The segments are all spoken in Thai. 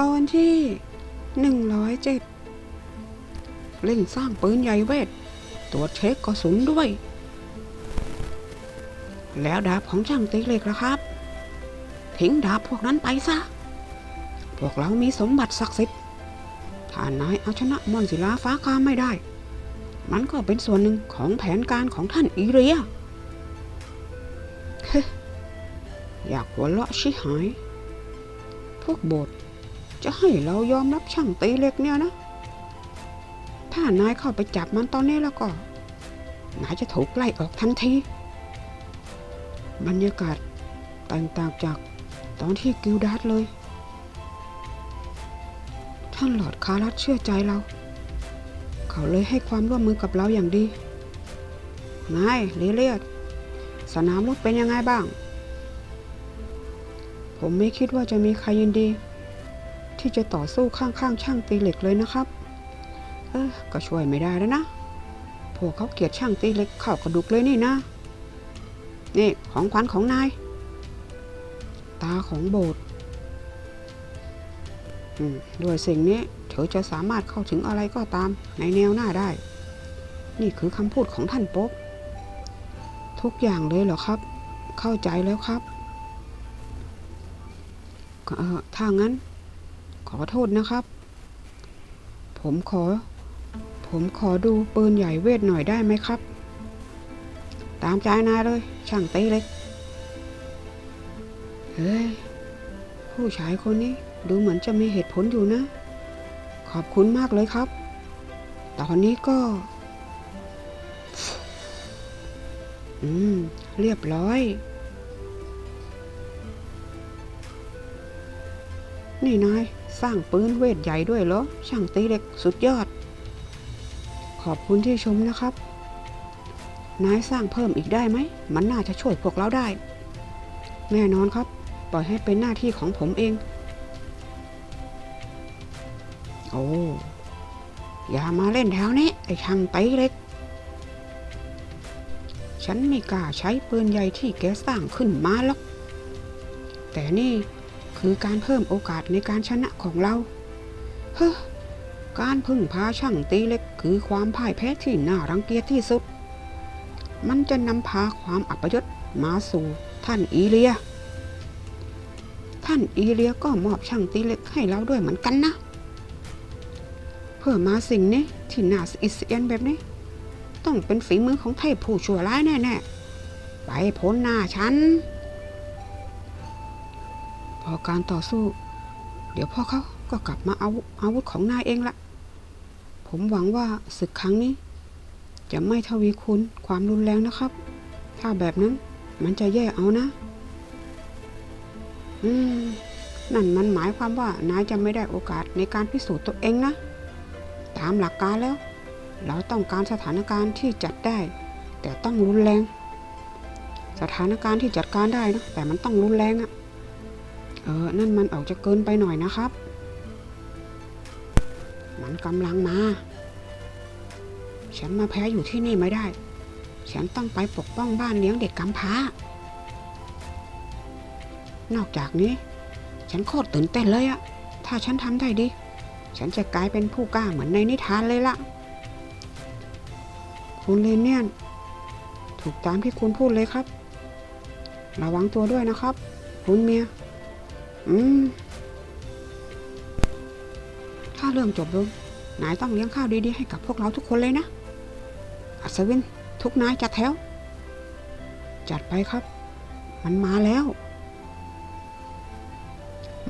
ตอนที่หนึ่งร้อยเจ็ดเร่งสร้างปืนใหญ่เวท ตรวจเช็คกระสุนด้วย แล้วดาบของช่างตีเหล็กล่ะครับ ทิ้งดาบพวกนั้นไปซะ พวกเรามีสมบัติศักดิ์สิทธิ์ถ้านายเอาชนะมอนศิลาฟ้าคามไม่ได้ มันก็เป็นส่วนหนึ่งของแผนการของท่านอีเรียอยากหัวเราะชิหาย พวกโบสถ์ จะให้เรายอมรับช่างตีเหล็กเนี่ยนะ ถ้านายเข้าไปจับมันตอนนี้แล้วก็ นายจะถูกไล่ออกทันที บรรยากาศแตกต่างจากตอนที่กิลดาร์ดเลย ท่านหลอดคารัสเชื่อใจเรา เขาเลยให้ความร่วมมือกับเราอย่างดี นายเลียเลียดสนามรบเป็นยังไงบ้าง ผมไม่คิดว่าจะมีใครยินดี ที่จะต่อสู้ข้างๆช่างตีเหล็กเลยนะครับ เออก็ช่วยไม่ได้แล้วนะ พวกเขาเกลียดช่างตีเหล็กเข้ากระดูกเลยนี่นะ นี่ของขวัญของนาย ตาของโบสถ์ด้วยสิ่งนี้เธอจะสามารถเข้าถึงอะไรก็ตามในแนวหน้าได้ นี่คือคำพูดของท่านโป๊กทุกอย่างเลยเหรอครับ เข้าใจแล้วครับถ้างั้น อโทษนะครับ ผมขอ ผมขอดูปืนใหญ่เวทหน่อยได้ไหมครับ ตามใจนายเลย ช่างตีเล็ก เฮ้ย ผู้ชายคนนี้ดูเหมือนจะมีเหตุผลอยู่นะ ขอบคุณมากเลยครับ ตอนนี้ก็ อืม เรียบร้อยนี่นาย สร้างปืนเวทใหญ่ด้วยเหรอ ช่างตีเหล็กสุดยอด ขอบคุณที่ชมนะครับ นายสร้างเพิ่มอีกได้ไหม มันน่าจะช่วยพวกเราได้ แน่นอนครับ ปล่อยให้เป็นหน้าที่ของผมเอง โอ้ อย่ามาเล่นแถวนี้ ไอ้ช่างตีเหล็ก ฉันไม่กล้าใช้ปืนใหญ่ที่แกสร้างขึ้นมาหรอก แต่นี่ คือการเพิ่มโอกาสในการชนะของเรา เฮ้อ การพึ่งพาช่างตีเล็กคือความพ่ายแพ้ที่น่ารังเกียจที่สุด มันจะนำพาความอัปยศมาสู่ท่านอีเลีย ท่านอีเลียก็มอบช่างตีเล็กให้เราด้วยเหมือนกันนะ เพื่อมาสิ่งนี้ที่น่าสะอิสเอียนแบบนี้ ต้องเป็นฝีมือของเทพผู้ชั่วร้ายแน่ๆ ไปพ้นหน้าฉัน พอการต่อสู้ เดี๋ยวพ่อเขาก็กลับมาเอาอาวุธของนายเองละผมหวังว่าศึกครั้งนี้ จะไม่ทวีคูณความรุนแรงนะครับ ถ้าแบบนั้นมันจะแย่เอานะ อืม นั่นมันหมายความว่านายจะไม่ได้โอกาสในการพิสูจน์ตัวเองนะ ตามหลักการแล้ว เราต้องการสถานการณ์ที่จัดได้ แต่ต้องรุนแรง สถานการณ์ที่จัดการได้นะแต่มันต้องรุนแรงอะ เออ นั่นมันออกจะเกินไปหน่อยนะครับ มันกำลังมา ฉันมาแพ้อยู่ที่นี่ไม่ได้ ฉันต้องไปปกป้องบ้านเลี้ยงเด็กกำพร้า นอกจากนี้ ฉันโคตรตื่นเต้นเลยอะ ถ้าฉันทำได้ดีฉันจะกลายเป็นผู้กล้าเหมือนในนิทานเลยล่ะ คุณเลนเนียน ถูกตามที่คุณพูดเลยครับ ระวังตัวด้วยนะครับ คุณเมีย อืมถ้าเรื่องจบลงนายต้องเลี้ยงข้าวดีๆให้กับพวกเราทุกคนเลยนะ อัศวิน ทุกนายจัดแถว จัดไปครับ มันมาแล้ว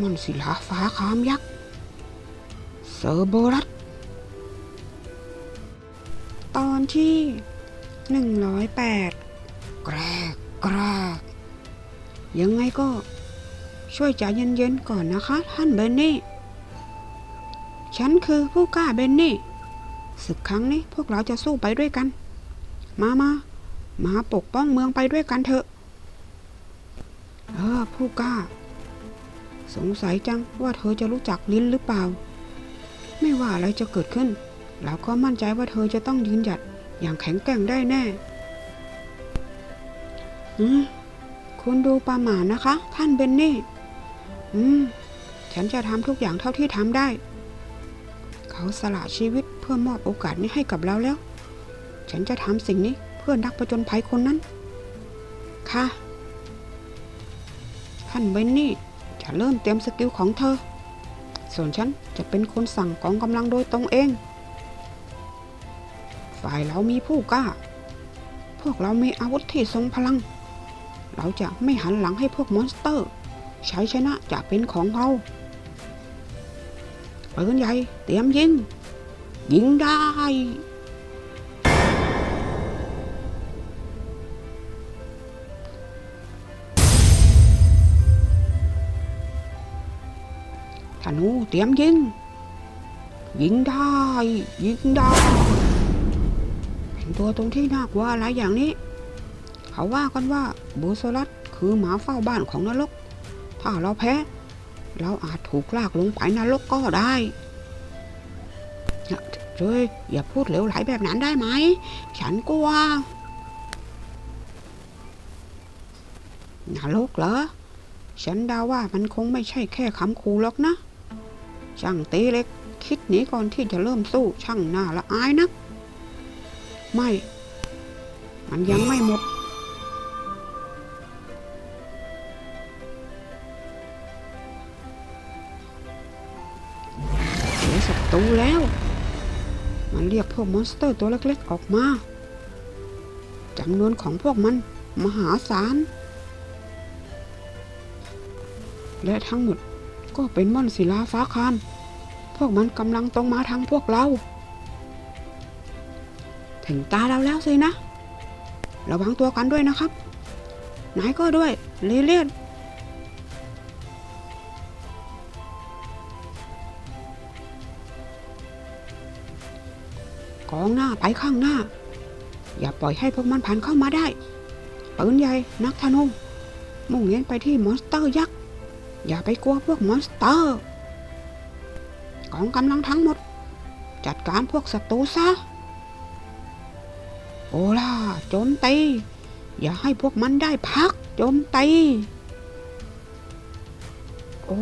มอนศิลาฟ้าคามยักษ์ เซอร์โบรัส ตอนที่หนึ่งร้อยแปดแกรกกรากยังไงก็ ช่วยใจเย็นๆก่อนนะคะ ท่านเบนนี่ฉันคือผู้กล้าเบนนี่ศึกครั้งนี้พวกเราจะสู้ไปด้วยกัน มามามาปกป้องเมืองไปด้วยกันเถอะ เออ ผู้กล้า สงสัยจังว่าเธอจะรู้จักลิ้นหรือเปล่า ไม่ว่าอะไรจะเกิดขึ้น เราก็มั่นใจว่าเธอจะต้องยืนหยัดอย่างแข็งแกร่งได้แน่ อืมคุณดูประหมานะคะ ท่านเบนนี่ อืม ฉันจะทำทุกอย่างเท่าที่ทำได้ เขาสละชีวิตเพื่อมอบโอกาสนี้ให้กับเราแล้ว ฉันจะทำสิ่งนี้เพื่อนักประจนภัยคนนั้น ค่ะ ท่านเบนนี่จะเริ่มเตรียมสกิลของเธอ ส่วนฉันจะเป็นคนสั่งกองกำลังโดยตรงเอง ฝ่ายเรามีผู้กล้า พวกเรามีอาวุธที่ทรงพลัง เราจะไม่หันหลังให้พวกมอนสเตอร์ ชัยชนะจะเป็นของเราปืนใหญ่เตรียมยิง ยิงได้ ธนูเตรียมยิง ยิงได้ ยิงได้ เห็นตัวตรงที่น่ากลัวอะไรอย่างนี้ เขาว่ากันว่าโบโซลัสคือหมาเฝ้าบ้านของนรก ถ้าเราแพ้ เราอาจถูกลากลงไปนรกก็ได้เฮ้ยอย่าพูดเหลวไหลแบบนั้นได้ไหม ฉันกลัวนรกเหรอ ฉันเดาว่ามันคงไม่ใช่แค่คำคูหรอกนะช่างตีเล็ก คิดหนีก่อนที่จะเริ่มสู้ช่างน่าละอายนัก ไม่ มันยังไม่หมด พวกมอนสเตอร์ตัวเล็กๆออกมาจำนวนของพวกมันมหาศาล และทั้งหมดก็เป็นม่อนศิลาฟ้าคามพวกมันกำลังตรงมาทางพวกเรา ถึงตาเราแล้วสินะ ระวังตัวกันด้วยนะครับ นายก็ด้วยลีเลียน กองหน้าไปข้างหน้า อย่าปล่อยให้พวกมันผ่านเข้ามาได้ปืนใหญ่นักธนูมุ่งเน้นไปที่มอนสเตอร์ยักษ์ อย่าไปกลัวพวกมอนสเตอร์กองกำลังทั้งหมด จัดการพวกศัตรูซะ โอล่าโจมตี อย่าให้พวกมันได้พักโจมตี โอ้